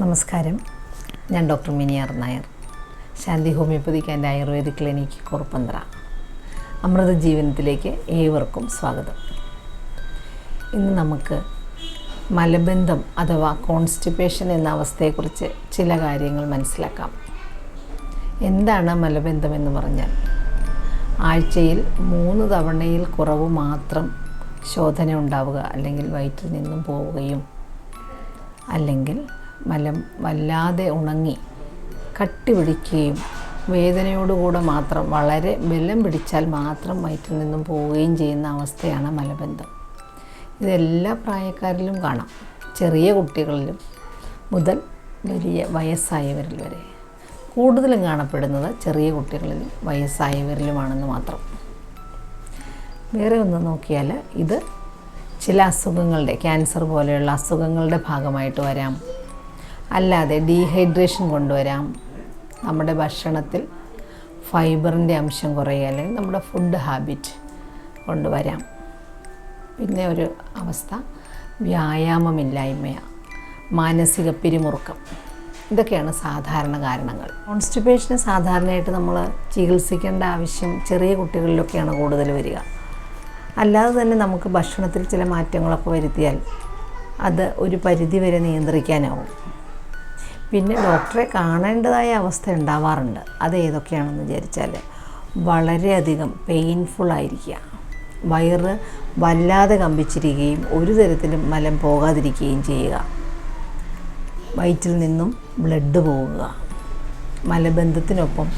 നമസ്കാരം. ഞാൻ ഡോക്ടർ മിനിയാർ നായർ. ശാന്തി ഹോമിയോപ്പതിക്ക് ആൻഡ് ആയുർവേദ ക്ലിനിക് കുറുപ്പന്ത്ര അമൃത ജീവനത്തിലേക്ക് ഏവർക്കും സ്വാഗതം. ഇന്ന് നമുക്ക് മലബന്ധം അഥവാ കോൺസ്റ്റിപ്പേഷൻ എന്ന അവസ്ഥയെക്കുറിച്ച് ചില കാര്യങ്ങൾ മനസ്സിലാക്കാം. എന്താണ് മലബന്ധം എന്ന് പറഞ്ഞാൽ? ആഴ്ചയിൽ മൂന്ന് തവണയിൽ കുറവ് മാത്രം ശോധന ഉണ്ടാവുക അല്ലെങ്കിൽ വയറ്റിൽ നിന്നും പോവുകയും അല്ലെങ്കിൽ മലം വല്ലാതെ ഉണങ്ങി കട്ടി പിടിക്കുകയും വേദനയോടുകൂടെ മാത്രം വളരെ ബലം പിടിച്ചാൽ മാത്രം വയറ്റിൽ നിന്നും പോവുകയും ചെയ്യുന്ന അവസ്ഥയാണ് മലബന്ധം. ഇതെല്ലാ പ്രായക്കാരിലും കാണാം. ചെറിയ കുട്ടികളിലും മുതൽ വലിയ വയസ്സായവരിൽ വരെ. കൂടുതലും കാണപ്പെടുന്നത് ചെറിയ കുട്ടികളിലും വയസ്സായവരിലുമാണെന്ന് മാത്രം. വേറെ ഒന്ന് നോക്കിയാൽ ഇത് ചില അസുഖങ്ങളുടെ ക്യാൻസർ പോലെയുള്ള അസുഖങ്ങളുടെ ഭാഗമായിട്ട് വരാം. അല്ലാതെ ഡീഹൈഡ്രേഷൻ കൊണ്ടുവരാം. നമ്മുടെ ഭക്ഷണത്തിൽ ഫൈബറിന്റെ അംശം കുറയുക അല്ലെങ്കിൽ നമ്മുടെ ഫുഡ് ഹാബിറ്റ് കൊണ്ടുവരാം. പിന്നെ ഒരു അവസ്ഥ വ്യായാമമില്ലായ്മയാണ് മാനസിക പിരിമുറുക്കം. ഇതൊക്കെയാണ് സാധാരണ കാരണങ്ങൾ. കോൺസ്റ്റിപ്പേഷന് സാധാരണയായിട്ട് നമ്മൾ ചികിത്സിക്കേണ്ട ആവശ്യം ചെറിയ കുട്ടികളിലൊക്കെയാണ് കൂടുതൽ വരിക. അല്ലാതെ തന്നെ നമുക്ക് ഭക്ഷണത്തിൽ ചില മാറ്റങ്ങളൊക്കെ വരുത്തിയാൽ അത് ഒരു പരിധിവരെ നിയന്ത്രിക്കാനാവും. പിന്നെ ഡോക്ടറെ കാണേണ്ടതായ അവസ്ഥ ഉണ്ടാവാറുണ്ട്. അത് ഏതൊക്കെയാണെന്ന് വിചാരിച്ചാൽ വളരെയധികം പെയിൻഫുൾ ആയിരിക്കുക. വയറ് വല്ലാതെ കമ്പിച്ചിരിക്കുകയും ഒരു തരത്തിലും മലം പോകാതിരിക്കുകയും ചെയ്യുക. വയറ്റിൽ നിന്നും ബ്ലഡ് പോവുക മലബന്ധത്തിനൊപ്പം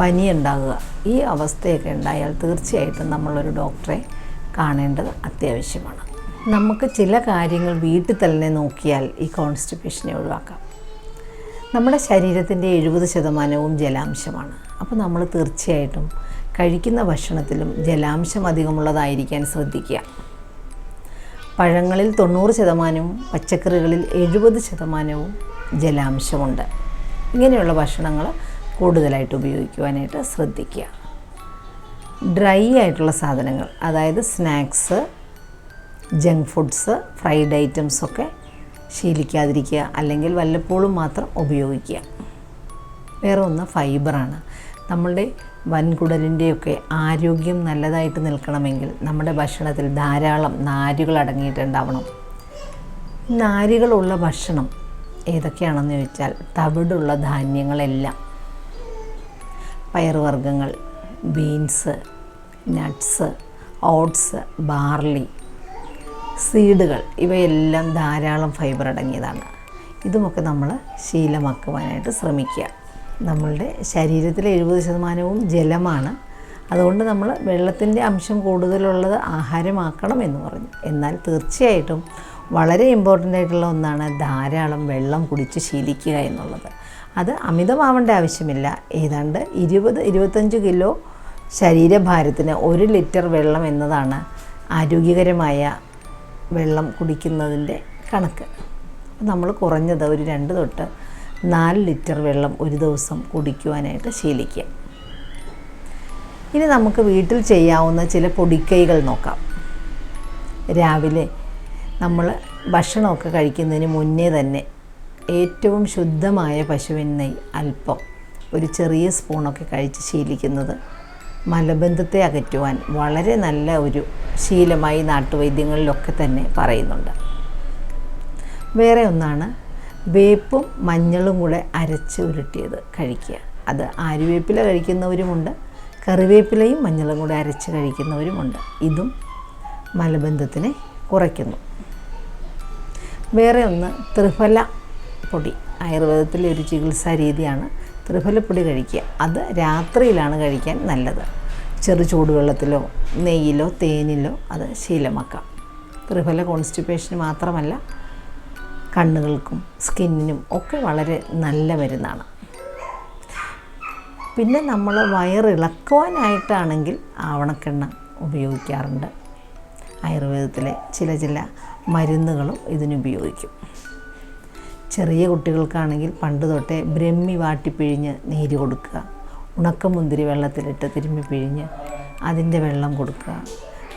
പനി ഉണ്ടാകുക. ഈ അവസ്ഥയൊക്കെ ഉണ്ടായാൽ തീർച്ചയായിട്ടും നമ്മളൊരു ഡോക്ടറെ കാണേണ്ടത് അത്യാവശ്യമാണ്. നമുക്ക് ചില കാര്യങ്ങൾ വീട്ടിൽ തന്നെ നോക്കിയാൽ ഈ കോൺസ്റ്റിപ്പേഷനെ ഒഴിവാക്കാം. നമ്മുടെ ശരീരത്തിന്റെ എഴുപത് ശതമാനവും ജലാംശമാണ്. അപ്പോൾ നമ്മൾ തീർച്ചയായിട്ടും കഴിക്കുന്ന ഭക്ഷണത്തിലും ജലാംശം അധികമുള്ളതായിരിക്കാൻ ശ്രദ്ധിക്കുക. പഴങ്ങളിൽ തൊണ്ണൂറ് ശതമാനവും പച്ചക്കറികളിൽ എഴുപത് ശതമാനവും ജലാംശമുണ്ട്. ഇങ്ങനെയുള്ള ഭക്ഷണങ്ങൾ കൂടുതലായിട്ട് ഉപയോഗിക്കുവാനായിട്ട് ശ്രദ്ധിക്കുക. ഡ്രൈ ആയിട്ടുള്ള സാധനങ്ങൾ അതായത് snacks junk foods fried items ഒക്കെ ശീലിക്കാതിരിക്കുക അല്ലെങ്കിൽ വല്ലപ്പോഴും മാത്രം ഉപയോഗിക്കുക. വേറെ ഒന്ന് ഫൈബറാണ് നമ്മളുടെ വൻകുടലിന്റെയൊക്കെ ആരോഗ്യം നല്ലതായിട്ട് നിൽക്കണമെങ്കിൽ നമ്മുടെ ഭക്ഷണത്തിൽ ധാരാളം നാരുകൾ അടങ്ങിയിട്ടുണ്ടാവണം. നാരുകളുള്ള ഭക്ഷണം ഏതൊക്കെയാണെന്ന് ചോദിച്ചാൽ തവിടുള്ള ധാന്യങ്ങളെല്ലാം. പയറുവർഗങ്ങൾ ബീൻസ് നട്ട്സ് ഓട്സ് ബാർലി സീഡുകൾ ഇവയെല്ലാം ധാരാളം ഫൈബർ അടങ്ങിയതാണ്. ഇതുമൊക്കെ നമ്മൾ ശീലമാക്കുവാനായിട്ട് ശ്രമിക്കുക. നമ്മളുടെ ശരീരത്തിലെ എഴുപത് ശതമാനവും ജലമാണ്. അതുകൊണ്ട് നമ്മൾ വെള്ളത്തിന്റെ അംശം കൂടുതലുള്ളത് ആഹാരമാക്കണം എന്ന് പറഞ്ഞു. എന്നാൽ തീർച്ചയായിട്ടും വളരെ ഇമ്പോർട്ടന്റ് ആയിട്ടുള്ള ഒന്നാണ് ധാരാളം വെള്ളം കുടിച്ച് ശീലിക്കുക എന്നുള്ളത്. അത് അമിതമാവേണ്ട ആവശ്യമില്ല. ഏതാണ്ട് ഇരുപത് ഇരുപത്തഞ്ച് കിലോ ശരീരഭാരത്തിന് ഒരു ലിറ്റർ വെള്ളം എന്നതാണ് ആരോഗ്യകരമായ വെള്ളം കുടിക്കുന്നതിന്റെ കണക്ക്. നമ്മൾ കുറഞ്ഞത് ഒരു രണ്ട് തൊട്ട് നാല് ലിറ്റർ വെള്ളം ഒരു ദിവസം കുടിക്കുവാനായിട്ട് ശീലിക്കുക. ഇനി നമുക്ക് വീട്ടിൽ ചെയ്യാവുന്ന ചില പൊടിക്കൈകൾ നോക്കാം. രാവിലെ നമ്മൾ ഭക്ഷണമൊക്കെ കഴിക്കുന്നതിന് മുന്നേ തന്നെ ഏറ്റവും ശുദ്ധമായ പശുവിൻ നെയ് അല്പം ഒരു ചെറിയ സ്പൂണൊക്കെ കഴിച്ച് ശീലിക്കുന്നത് മലബന്ധത്തെ അകറ്റുവാൻ വളരെ നല്ല ഒരു ശീലമായി നാട്ടുവൈദ്യങ്ങളിലൊക്കെ തന്നെ പറയുന്നുണ്ട്. വേറെ ഒന്നാണ് വേപ്പും മഞ്ഞളും കൂടെ അരച്ച് ഉരുട്ടിയത് കഴിക്കുക. അത് ആര്യവേപ്പില കഴിക്കുന്നവരുമുണ്ട് കറിവേപ്പിലയും മഞ്ഞളും കൂടെ അരച്ച് കഴിക്കുന്നവരുമുണ്ട്. ഇതും മലബന്ധത്തിനെ കുറയ്ക്കുന്നു. വേറെ ഒന്ന് ത്രിഫല പൊടി. ആയുർവേദത്തിലെ ഒരു ചികിത്സാ രീതിയാണ് ത്രിഫലപ്പൊടി കഴിക്കുക. അത് രാത്രിയിലാണ് കഴിക്കാൻ നല്ലത്. ചെറു ചൂടുവെള്ളത്തിലോ നെയ്യിലോ തേനിലോ അത് ശീലമാക്കാം. ത്രിഫല കോൺസ്റ്റിപ്പേഷന് മാത്രമല്ല കണ്ണുകൾക്കും സ്കിന്നിനും ഒക്കെ വളരെ നല്ല മരുന്നാണ്. പിന്നെ നമ്മൾ വയറിളക്കുവാനായിട്ടാണെങ്കിൽ ആവണക്കെണ്ണ ഉപയോഗിക്കാറുണ്ട്. ആയുർവേദത്തിലെ ചില ചില മരുന്നുകളും ഇതിനുപയോഗിക്കും ചെറിയ കുട്ടികൾക്കാണെങ്കിൽ പണ്ട് തൊട്ടേ ബ്രഹ്മി വാട്ടിപ്പിഴിഞ്ഞ് നീര് കൊടുക്കുക. ഉണക്കമുന്തിരി വെള്ളത്തിലിട്ട് തിരുമ്മി പിഴിഞ്ഞ് അതിന്റെ വെള്ളം കൊടുക്കുക.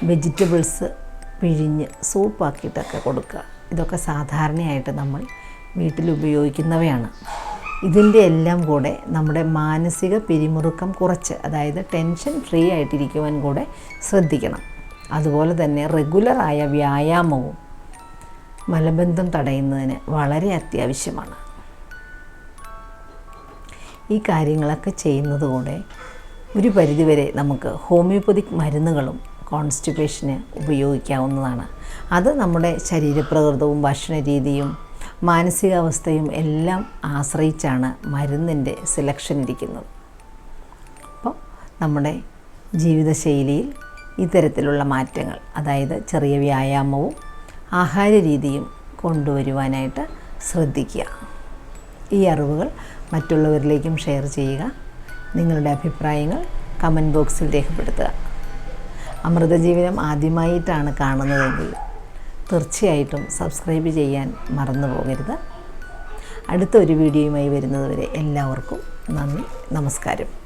വെജിറ്റബിൾസ് പിഴിഞ്ഞ് സൂപ്പാക്കിയിട്ടൊക്കെ കൊടുക്കുക. ഇതൊക്കെ സാധാരണയായിട്ട് നമ്മൾ വീട്ടിൽ ഉപയോഗിക്കുന്നവയാണ്. ഇതിന്റെ എല്ലാം കൂടെ നമ്മുടെ മാനസിക പിരിമുറുക്കം കുറച്ച് അതായത് ടെൻഷൻ ഫ്രീ ആയിട്ടിരിക്കുവാൻ കൂടെ ശ്രദ്ധിക്കണം. അതുപോലെ തന്നെ റെഗുലറായ വ്യായാമവും മലബന്ധം തടയുന്നതിന് വളരെ അത്യാവശ്യമാണ്. ഈ കാര്യങ്ങളൊക്കെ ചെയ്യുന്നതുകൂടെ ഒരു പരിധിവരെ നമുക്ക് ഹോമിയോപ്പതിക് മരുന്നുകളും കോൺസ്റ്റിപ്പേഷന് ഉപയോഗിക്കാവുന്നതാണ്. അത് നമ്മുടെ ശരീരപ്രകൃതവും ഭക്ഷണ രീതിയും മാനസികാവസ്ഥയും എല്ലാം ആശ്രയിച്ചാണ് മരുന്നിന്റെ സെലക്ഷൻ ഇരിക്കുന്നത്. അപ്പോൾ നമ്മുടെ ജീവിതശൈലിയിൽ ഇത്തരത്തിലുള്ള മാറ്റങ്ങൾ അതായത് ചെറിയ വ്യായാമവും ആഹാര രീതിയും കൊണ്ടുവരുവാനായിട്ട് ശ്രദ്ധിക്കുക. ഈ അറിവുകൾ മറ്റുള്ളവരിലേക്കും ഷെയർ ചെയ്യുക. നിങ്ങളുടെ അഭിപ്രായങ്ങൾ കമന്റ് ബോക്സിൽ രേഖപ്പെടുത്തുക. അമൃതജീവനം ആദ്യമായിട്ടാണ് കാണുന്നതെങ്കിൽ തീർച്ചയായിട്ടും സബ്സ്ക്രൈബ് ചെയ്യാൻ മറന്നു പോകരുത്. അടുത്ത ഒരു വീഡിയോയുമായി വരുന്നതുവരെ എല്ലാവർക്കും നന്ദി നമസ്കാരം.